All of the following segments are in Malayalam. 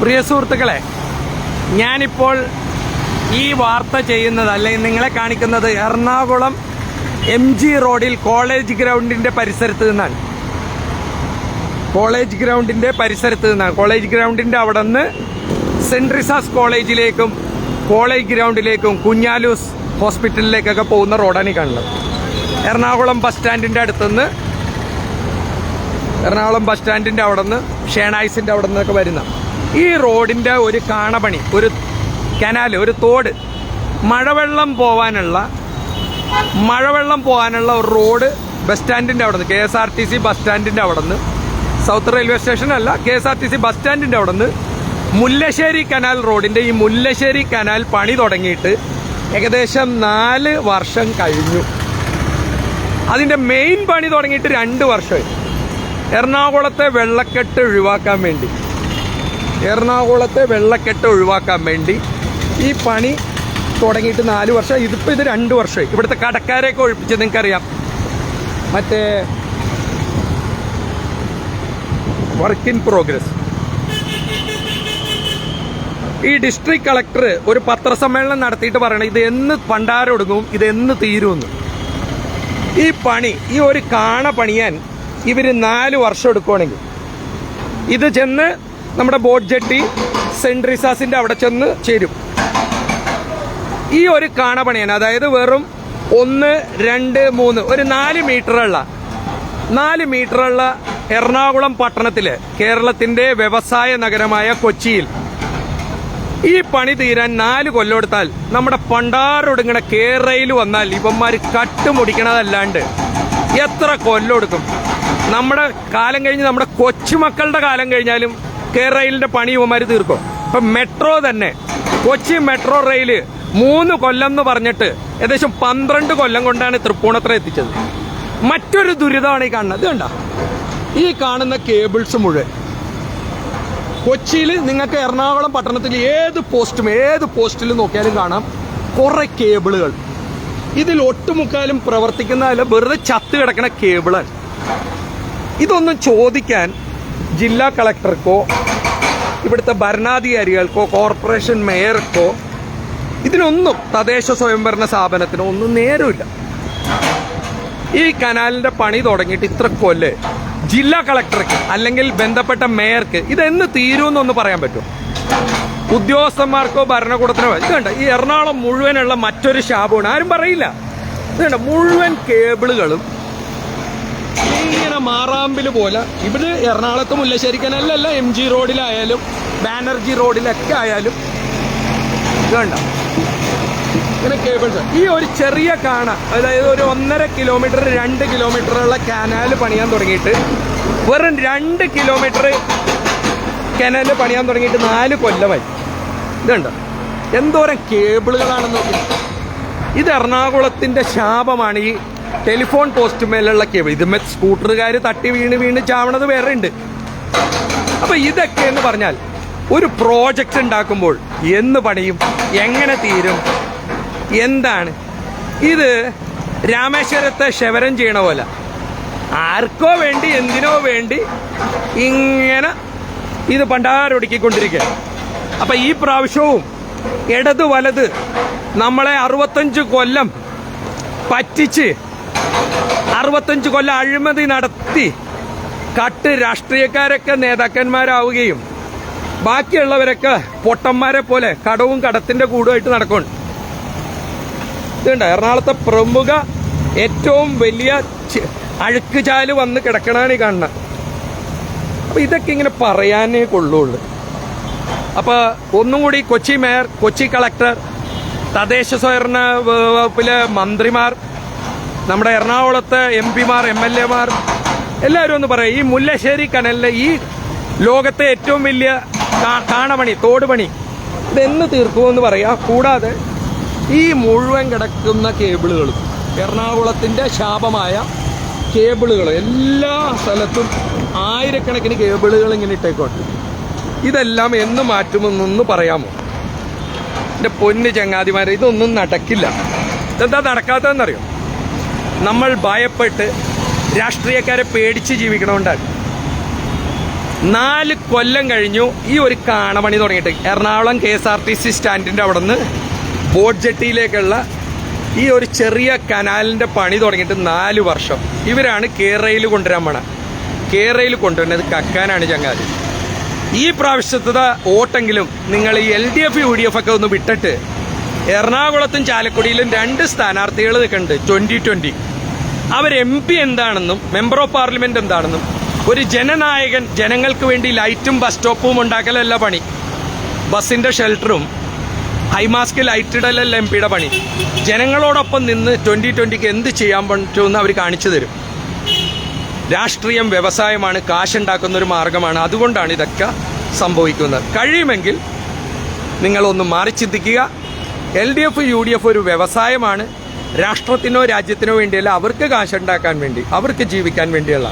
പ്രിയ സുഹൃത്തുക്കളെ ഞാനിപ്പോൾ ഈ വാർത്ത ചെയ്യുന്നത് അല്ലെങ്കിൽ നിങ്ങളെ കാണിക്കുന്നത് എറണാകുളം എം ജി റോഡിൽ കോളേജ് ഗ്രൗണ്ടിന്റെ പരിസരത്ത് നിന്നാണ്. കോളേജ് ഗ്രൗണ്ടിന്റെ പരിസരത്ത് നിന്നാണ്. കോളേജ് ഗ്രൗണ്ടിന്റെ അവിടെ നിന്ന് സെന്റ് റിസാസ് കോളേജിലേക്കും കോളേജ് ഗ്രൗണ്ടിലേക്കും കുഞ്ഞാലൂസ് ഹോസ്പിറ്റലിലേക്കൊക്കെ പോകുന്ന റോഡാണ് ഈ കാണുന്നത്. എറണാകുളം ബസ് സ്റ്റാൻഡിന്റെ അടുത്തുനിന്ന് എറണാകുളം ബസ് സ്റ്റാൻഡിന്റെ അവിടെ നിന്ന് ഷേണായിസിന്റെ അവിടെ നിന്നൊക്കെ വരുന്ന ഈ റോഡിന്റെ ഒരു കാണപണി ഒരു കനാല് ഒരു തോട് മഴവെള്ളം പോവാനുള്ള മഴവെള്ളം പോകാനുള്ള ഒരു റോഡ് ബസ് സ്റ്റാൻഡിന്റെ അവിടെ നിന്ന് K S R T C bus സ്റ്റാൻഡിന്റെ അവിടെ നിന്ന് സൗത്ത് റെയിൽവേ സ്റ്റേഷൻ അല്ല K S R T C bus സ്റ്റാൻഡിന്റെ അവിടെ നിന്ന് മുല്ലശ്ശേരി കനാൽ റോഡിന്റെ ഈ മുല്ലശ്ശേരി കനാൽ പണി തുടങ്ങിയിട്ട് ഏകദേശം നാല് വർഷം കഴിഞ്ഞു. അതിന്റെ മെയിൻ പണി തുടങ്ങിയിട്ട് രണ്ട് വർഷമായി. എറണാകുളത്തെ വെള്ളക്കെട്ട് ഒഴിവാക്കാൻ വേണ്ടി. എറണാകുളത്തെ വെള്ളക്കെട്ട് ഒഴിവാക്കാൻ വേണ്ടി ഈ പണി തുടങ്ങിയിട്ട് നാല് വർഷം. ഇതിപ്പോൾ ഇത് രണ്ട് വർഷമായി. ഇവിടുത്തെ കടക്കാരെയൊക്കെ ഒഴിപ്പിച്ച് നിങ്ങൾക്കറിയാം. മറ്റേ വർക്ക് ഇൻ പ്രോഗ്രസ് ഈ ഡിസ്ട്രിക്ട് കളക്ടർ ഒരു പത്രസമ്മേളനം നടത്തിയിട്ട് പറയണം ഇത് എന്ന് പണ്ടാരൊടുങ്ങും ഇത് എന്ന് തീരുമെന്ന്. ഈ പണി ഈ ഒരു കാണ പണിയാൻ ഇവർ നാല് വർഷം എടുക്കുവാണെങ്കിൽ ഇത് ചെന്ന് നമ്മുടെ ബോട്ട് ജെട്ടി സെന്റ് റിസാസിന്റെ അവിടെ ചെന്ന് ചേരും. ഈ ഒരു കാണപണിയാണ് അതായത് വെറും ഒന്ന് രണ്ട് മൂന്ന് ഒരു നാല് മീറ്ററുള്ള നാല് മീറ്ററുള്ള എറണാകുളം പട്ടണത്തിലെ കേരളത്തിന്റെ വ്യവസായ നഗരമായ കൊച്ചിയിൽ ഈ പണി തീരാൻ നാല് കൊല്ലെടുത്താൽ നമ്മുടെ പണ്ടാറൊടുങ്ങണ കേരളയിൽ വന്നാൽ ഇവന്മാർ കട്ടുമുടിക്കണതല്ലാണ്ട് എത്ര കൊല്ലം എടുക്കും? നമ്മുടെ കാലം കഴിഞ്ഞ് നമ്മുടെ കൊച്ചുമക്കളുടെ കാലം കഴിഞ്ഞാലും കേരളയിലിന്റെ പണി ഇവന്മാര് തീർക്കും. ഇപ്പൊ മെട്രോ തന്നെ. കൊച്ചി മെട്രോ റെയിൽ മൂന്ന് കൊല്ലം എന്ന് പറഞ്ഞിട്ട് ഏകദേശം പന്ത്രണ്ട് കൊല്ലം കൊണ്ടാണ് തൃപ്പൂണത്ര എത്തിച്ചത്. മറ്റൊരു ദുരിതമാണ് ഈ കാണുന്നത്. കണ്ട? ഈ കാണുന്ന കേബിൾസ് മുഴുവൻ. കൊച്ചിയിൽ നിങ്ങൾക്ക് എറണാകുളം പട്ടണത്തിൽ ഏത് പോസ്റ്റും ഏത് പോസ്റ്റിലും നോക്കിയാലും കാണാം. കുറെ കേബിളുകൾ. ഇതിൽ ഒട്ടുമുക്കാലും പ്രവർത്തിക്കുന്നതല്ല വെറുതെ ചത്ത് കിടക്കുന്ന കേബിളാണ്. ഇതൊന്നും ചോദിക്കാൻ ജില്ലാ കളക്ടർക്കോ ഇവിടുത്തെ ഭരണാധികാരികൾക്കോ കോർപ്പറേഷൻ മേയർക്കോ ഇതിനൊന്നും തദ്ദേശ സ്വയംഭരണ സ്ഥാപനത്തിനോ ഒന്നും നേരമില്ല. ഈ കനാലിന്റെ പണി തുടങ്ങിയിട്ട് ഇത്ര കൊല്ല്? ജില്ലാ കളക്ടർക്ക് അല്ലെങ്കിൽ ബന്ധപ്പെട്ട മേയർക്ക് ഇതെന്ന് തീരുമെന്നൊന്ന് പറയാൻ പറ്റുമോ? ഉദ്യോഗസ്ഥന്മാർക്കോ ഭരണകൂടത്തിനോ? ഇത് കണ്ട? ഈ എറണാകുളം മുഴുവനുള്ള മറ്റൊരു ശാപമാണ്. ആരും പറയില്ല. ഇത് മുഴുവൻ കേബിളുകളും മാറാമ്പിൽ പോലെ ഇവിടെ എറണാകുളത്ത് മുല്ലശ്ശേരി അല്ല എം ജി റോഡിലായാലും ബാനർജി റോഡിലൊക്കെ ആയാലും വേണ്ട. ഇങ്ങനെ കേബിൾസ് ഈ ഒരു ചെറിയ കാണ അതായത് ഒരു ഒന്നര കിലോമീറ്റർ രണ്ട് കിലോമീറ്ററുള്ള കനാൽ പണിയാൻ തുടങ്ങിയിട്ട് വെറും രണ്ട് കിലോമീറ്റർ കനാൽ പണിയാൻ തുടങ്ങിയിട്ട് നാല് കൊല്ലമായി. ഇതുണ്ട് എന്തോരം കേബിളുകളാണെന്ന് നോക്കി ഇത് എറണാകുളത്തിന്റെ ശാപമാണ് ഈ ടെലിഫോൺ പോസ്റ്റ് മേലുള്ള കേബിൾ. ഇത് സ്കൂട്ടറുകാർ തട്ടി വീണ് വീണ് ചാവണത് വേറെ ഉണ്ട്. അപ്പൊ ഇതൊക്കെ എന്ന് പറഞ്ഞാൽ ഒരു പ്രോജക്റ്റ് ഉണ്ടാക്കുമ്പോൾ എന്ന് പണിയും എങ്ങനെ തീരും? എന്താണ്? ഇത് രാമേശ്വരത്തെ ശവരം ചെയ്യണ പോലെ. ആർക്കോ വേണ്ടി എന്തിനോ വേണ്ടി ഇങ്ങനെ ഇത് പണ്ടാരൊടുക്കിക്കൊണ്ടിരിക്കുക അപ്പൊ ഈ പ്രാവശ്യവും ഇടത് വലത് നമ്മളെ അറുപത്തഞ്ച് കൊല്ലം പറ്റിച്ച് അറുപത്തഞ്ച് കൊല്ലം അഴിമതി നടത്തി കട്ട് രാഷ്ട്രീയക്കാരൊക്കെ നേതാക്കന്മാരാവുകയും ബാക്കിയുള്ളവരൊക്കെ പൊട്ടന്മാരെ പോലെ കടവും കടത്തിന്റെ കൂടുമായിട്ട് നടക്കുന്നു ഇതുണ്ട്. എറണാകുളത്തെ പ്രമുഖ ഏറ്റവും വലിയ അഴുക്കുചാൽ അഴുക്ക് ചാൽ വന്ന് കിടക്കണാണ് ഈ കാണുന്നത് അപ്പൊ ഇതൊക്കെ ഇങ്ങനെ പറയാനേ കൊള്ളുള്ളൂ. അപ്പൊ ഒന്നും കൂടി കൊച്ചി മേയർ കൊച്ചി കളക്ടർ തദ്ദേശ സ്വയംഭരണ വകുപ്പിലെ മന്ത്രിമാർ നമ്മുടെ എറണാകുളത്ത് എം പിമാർ എം എൽ എമാർ എല്ലാവരും ഒന്ന് പറയാം. ഈ മുല്ലശ്ശേരി കനലിലെ ഈ ലോകത്തെ ഏറ്റവും വലിയ കാണപണി തോടുപണി ഇതെന്ന് തീർക്കുമെന്ന് പറയാം. കൂടാതെ ഈ മുഴുവൻ കിടക്കുന്ന കേബിളുകളും എറണാകുളത്തിന്റെ ശാപമായ കേബിളുകൾ എല്ലാ സ്ഥലത്തും ആയിരക്കണക്കിന് കേബിളുകൾ ഇങ്ങനെ ഇട്ടേക്കോട്ടെ ഇതെല്ലാം എന്ന് മാറ്റുമെന്നൊന്ന് പറയാമോ? എന്റെ പൊന്ന് ചങ്ങാതിമാരെ ഇതൊന്നും നടക്കില്ല. ഇതെന്താ നടക്കാത്തതെന്നറിയോ? നമ്മൾ ഭയപ്പെട്ട് രാഷ്ട്രീയക്കാരെ പേടിച്ച് ജീവിക്കണമുണ്ടാണ് നാല് കൊല്ലം കഴിഞ്ഞു ഈ ഒരു കാണപണി തുടങ്ങിയിട്ട്. Ernakulam K S R T C സ്റ്റാൻഡിന്റെ അവിടെ നിന്ന് ബോട്ട് ജെട്ടിയിലേക്കുള്ള ഈ ഒരു ചെറിയ കനാലിന്റെ പണി തുടങ്ങിയിട്ട് നാല് വർഷം. ഇവരാണ് കേരയിൽ കൊണ്ടുവരാൻ പോണ. കേരയിൽ കൊണ്ടുവരുന്നത് കക്കാനാണ് ചങ്ങാതി. ഈ പ്രാവശ്യത്തെ ഓട്ടെങ്കിലും നിങ്ങൾ ഈ L D F U D F ഒക്കെ ഒന്ന് വിട്ടിട്ട് എറണാകുളത്തും ചാലക്കുടിയിലും രണ്ട് സ്ഥാനാർത്ഥികൾ നിൽക്കുന്നുണ്ട്. ട്വന്റി ട്വന്റി അവർ എം പി എന്താണെന്നും മെമ്പർ ഓഫ് പാർലമെന്റ് എന്താണെന്നും ഒരു ജനനായകൻ ജനങ്ങൾക്ക് വേണ്ടി ലൈറ്റും ബസ് സ്റ്റോപ്പും ഉണ്ടാക്കലല്ല പണി. ബസ്സിന്റെ ഷെൽട്ടറും ഹൈമാസ്ക് ലൈറ്റ് ഇടലല്ല എം പിയുടെ പണി. ജനങ്ങളോടൊപ്പം നിന്ന് ട്വന്റി ട്വന്റിക്ക് എന്ത് ചെയ്യാൻ പറ്റുമെന്ന് അവർ കാണിച്ചു തരും. രാഷ്ട്രീയം വ്യവസായമാണ് കാശുണ്ടാക്കുന്ന ഒരു മാർഗമാണ്. അതുകൊണ്ടാണ് ഇതൊക്കെ സംഭവിക്കുന്നത്. കഴിയുമെങ്കിൽ നിങ്ങളൊന്ന് മാറി ചിന്തിക്കുക. L D F U D F ഒരു വ്യവസായമാണ്. രാഷ്ട്രത്തിനോ രാജ്യത്തിനോ വേണ്ടിയല്ല അവർക്ക് കാശുണ്ടാക്കാൻ വേണ്ടി അവർക്ക് ജീവിക്കാൻ വേണ്ടിയുള്ള.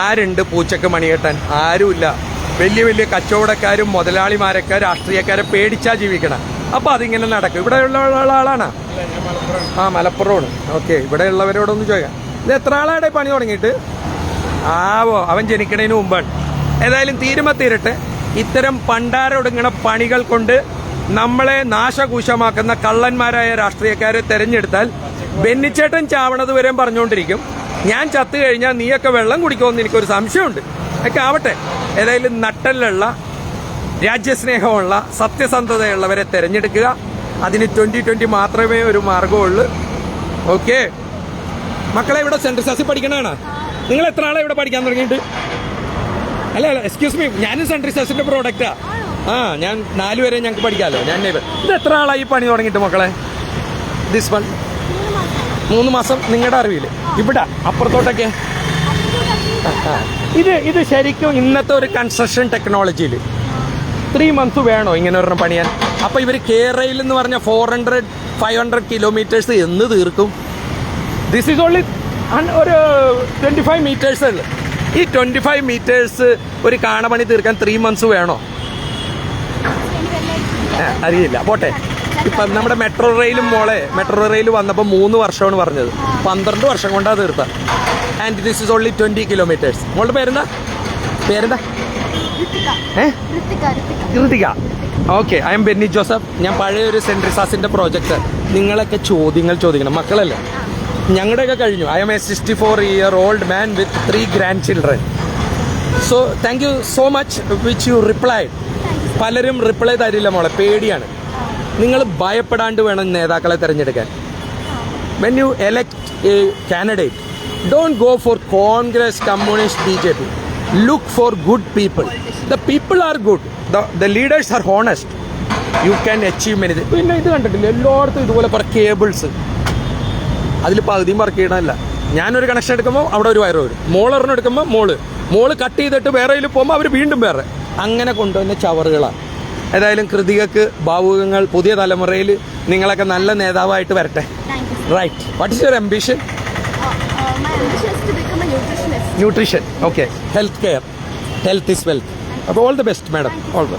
ആരുണ്ട് പൂച്ചക്ക് മണികെട്ടാൻ ആരുമില്ല. വലിയ വലിയ കച്ചവടക്കാരും മുതലാളിമാരൊക്കെ രാഷ്ട്രീയക്കാരെ പേടിച്ചാ ജീവിക്കണം. അപ്പൊ അതിങ്ങനെ നടക്കും. ഇവിടെ ഉള്ള ആളാണ്? ആ മലപ്പുറമാണ്. ഓക്കെ ഇവിടെ ഉള്ളവരോടൊന്ന് ചോദിക്കാം. ഇത് എത്ര ആളാടെ പണി തുടങ്ങിയിട്ട്? ആവോ അവൻ ജനിക്കണതിന് മുമ്പാണ്. ഏതായാലും തീരുമ തീരട്ടെ. ഇത്തരം പണ്ടാരൊടുങ്ങണ പണികൾ കൊണ്ട് നമ്മളെ നാശകൂശമാക്കുന്ന കള്ളന്മാരായ രാഷ്ട്രീയക്കാരെ തെരഞ്ഞെടുത്താൽ ബെന്നിച്ചേട്ടൻ ചാവണത് വരെ പറഞ്ഞുകൊണ്ടിരിക്കും. ഞാൻ ചത്തു കഴിഞ്ഞാൽ നീയൊക്കെ വെള്ളം കുടിക്കുമെന്ന് എനിക്കൊരു സംശയമുണ്ട്. ഒക്കെ ആവട്ടെ. ഏതായാലും നട്ടലുള്ള രാജ്യസ്നേഹമുള്ള സത്യസന്ധതയുള്ളവരെ തെരഞ്ഞെടുക്കുക. അതിന് ട്വന്റി ട്വന്റി മാത്രമേ ഒരു മാർഗമുള്ളൂ ഓക്കെ. മക്കളെ ഇവിടെ സെൻട്രൽ സാസിൽ പഠിക്കണതാണ്? നിങ്ങൾ എത്ര ആളെ ഇവിടെ പഠിക്കാൻ തുടങ്ങിയിട്ട്? അല്ല അല്ല എക്സ്ക്യൂസ് മീ ഞാനും സെൻട്രൽ സാസിന്റെ പ്രോഡക്റ്റാ ആ ഞാൻ നാലു വരെ ഞങ്ങൾക്ക് പഠിക്കാമല്ലോ ഞാൻ. ഇത് എത്ര ആളായി പണി തുടങ്ങിയിട്ട് മക്കളെ? ദിസ് വൺ മൂന്ന് മാസം നിങ്ങളുടെ അറിവിൽ ഇവിടെ അപ്പുറത്തോട്ടൊക്കെ. ഇത് ഇത് ശരിക്കും ഇന്നത്തെ ഒരു കൺസ്ട്രക്ഷൻ ടെക്നോളജിയിൽ ത്രീ മന്ത്സ് വേണോ ഇങ്ങനെ ഒരെണ്ണം പണിയാൻ? അപ്പോൾ ഇവർ കേരളയിൽ എന്ന് പറഞ്ഞാൽ four hundred five hundred kilometres എന്ന് തീർക്കും. ദിസ് ഈസ് ഓൺലി ഒരു ട്വന്റി ഫൈവ് മീറ്റേഴ്സ് ഉള്ളു ഈ ട്വന്റി ഫൈവ് മീറ്റേഴ്സ് ഒരു കാണപണി തീർക്കാൻ ത്രീ മന്ത്സ് വേണോ? അറിയില്ല. പോട്ടെ. ഇപ്പം നമ്മുടെ മെട്രോ റെയിലും മോളെ മെട്രോ റെയിൽ വന്നപ്പോൾ മൂന്ന് വർഷമാണ് പറഞ്ഞത്. പന്ത്രണ്ട് വർഷം കൊണ്ടാ തീർത്ത and this is only twenty kilometres മോളുടെ പേരെന്താ? പേരെന്താ? ഏ? Krithika okay I'm Benny Joseph ഞാൻ പഴയ ഒരു സെന്റ് റിസാസിന്റെ പ്രോജക്റ്റ് നിങ്ങളൊക്കെ ചോദ്യങ്ങൾ ചോദിക്കണം. മക്കളല്ലേ? ഞങ്ങളുടെയൊക്കെ കഴിഞ്ഞു. I'm a sixty four year old man with three grandchildren so thank you so much which you reply പലരും റിപ്ലൈ തരില്ല മോളെ പേടിയാണ്. നിങ്ങൾ ഭയപ്പെടാണ്ട് വേണം നേതാക്കളെ തിരഞ്ഞെടുക്കാൻ. When you elect a candidate don't go for Congress communist B J P look for good people the people are good the leaders are honest you can achieve many പിന്നെ ഇത് കണ്ടിട്ടില്ല? എല്ലായിടത്തും ഇതുപോലെ കുറെ കേബിൾസ് അതിൽ പകുതിയും വർക്ക് ചെയ്യണമല്ല ഞാനൊരു കണക്ഷൻ എടുക്കുമ്പോൾ അവിടെ ഒരു വയറ് വരും. മോളൊരെണ്ണം എടുക്കുമ്പോൾ മോൾ. മോൾ കട്ട് ചെയ്തിട്ട് വേറെ പോകുമ്പോൾ അവർ വീണ്ടും വേറെ. അങ്ങനെ കൊണ്ടുവന്ന ചവറുകളാണ്. ഏതായാലും കൃതികക്ക് ഭാവുകങ്ങൾ പുതിയ തലമുറയിൽ നിങ്ങളൊക്കെ നല്ല നേതാവായിട്ട് വരട്ടെ. Right what is your a nutrition okay health care health is wealth അപ്പോൾ all the best madam all the